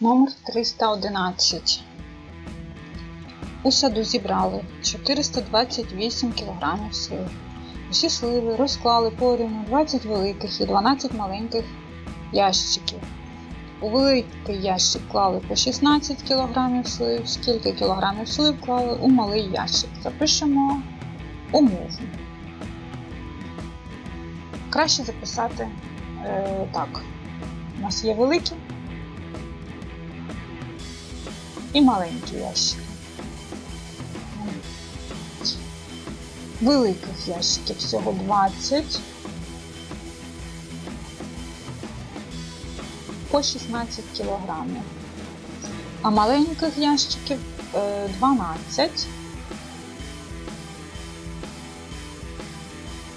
Номер 311. У саду зібрали 428 кг слив. Усі сливи розклали порівну 20 великих і 12 маленьких ящиків. У великий ящик клали по 16 кг слив, скільки кілограмів слив клали у малий ящик. Запишемо умову. Краще записати е, так. У нас є великі і маленькі ящики. Великих ящиків всього 20 по 16 кілограмів, а маленьких ящиків е, 12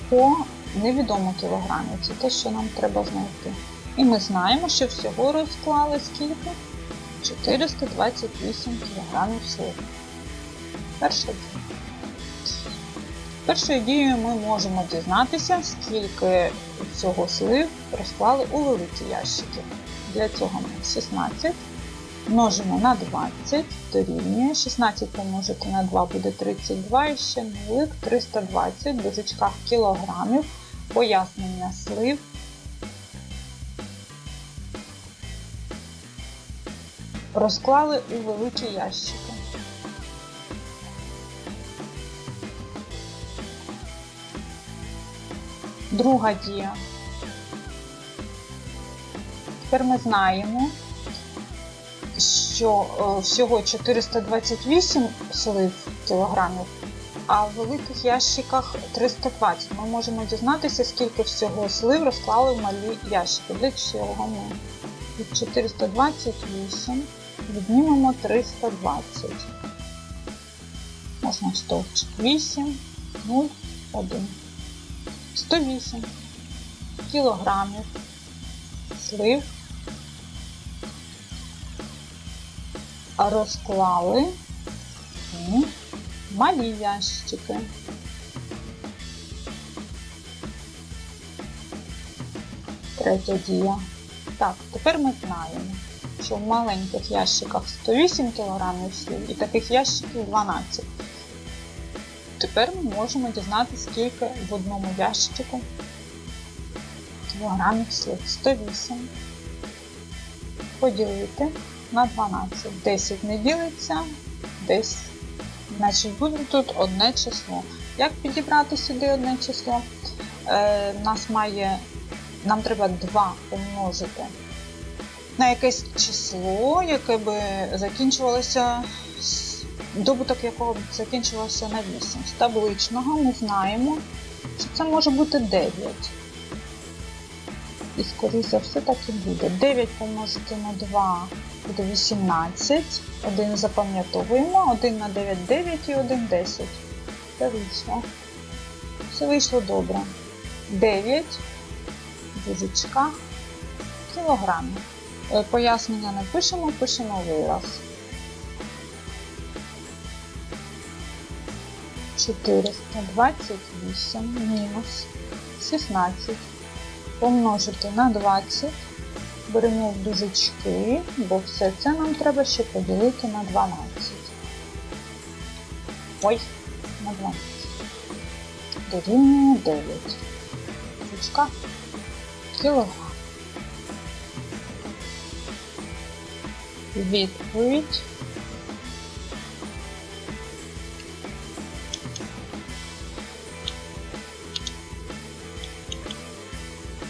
по невідомо кілограмів. Це те, що нам треба знайти. І ми знаємо, що всього розклали скільки? 428 кг слив. Перша дія. Першою дією ми можемо дізнатися, скільки всього слив розклали у великі ящики. Для цього ми 16 множимо на 20, дорівнює. 16 помножити на 2 буде 32 і ще нулик 320 в дужечках кілограмів. Пояснення слив розклали у великі ящики. Друга дія. Тепер ми знаємо, що е, всього 428 слив кілограмів, а в великих ящиках 320. Ми можемо дізнатися, скільки всього слив розклали в малі ящики. Для чого ми від 428 віднімемо 320. Можна стовпчик 8, 0, 1. 108 кілограмів слив розклали у малі ящики. Третя дія. Так, тепер ми знаємо, що в маленьких ящиках 108 кг слів і таких ящиків 12. Тепер ми можемо дізнатися, скільки в одному ящику кілограмів слив. 108 поділити на 12. 10 не ділиться, десь. Значить, буде тут одне число. Як підібрати сюди одне число? Е, нас має, Нам треба 2 помножити на якесь число, яке би закінчувалося, добуток якого б закінчувався на 8. З табличного ми знаємо, що це може бути 9. І, скоріше все, так і буде. 9 помножити на 2 буде 18. 1 запам'ятовуємо, 1 на 9 9 і 1 10. Це вийшло. Все вийшло добре. 9 дужечка кілограмів. Е, Пояснення не пишемо, пишемо вираз. 428 мінус 16 помножити на 20. Беремо в дужечки, бо все це нам треба ще поділити на 12. Ой, на 12. Дорівнює 9. Дужечка кілограм. Відповідь.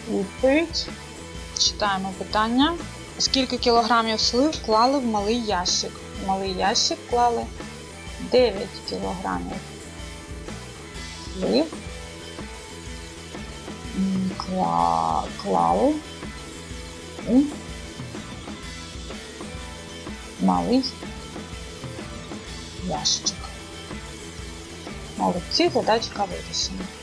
Відповідь. Читаємо питання. Скільки кілограмів слив вклали в малий ящик? В малий ящик вклали 9 кілограмів слив. Кла... Клали малий ящик. Молодці, задачка вирішена.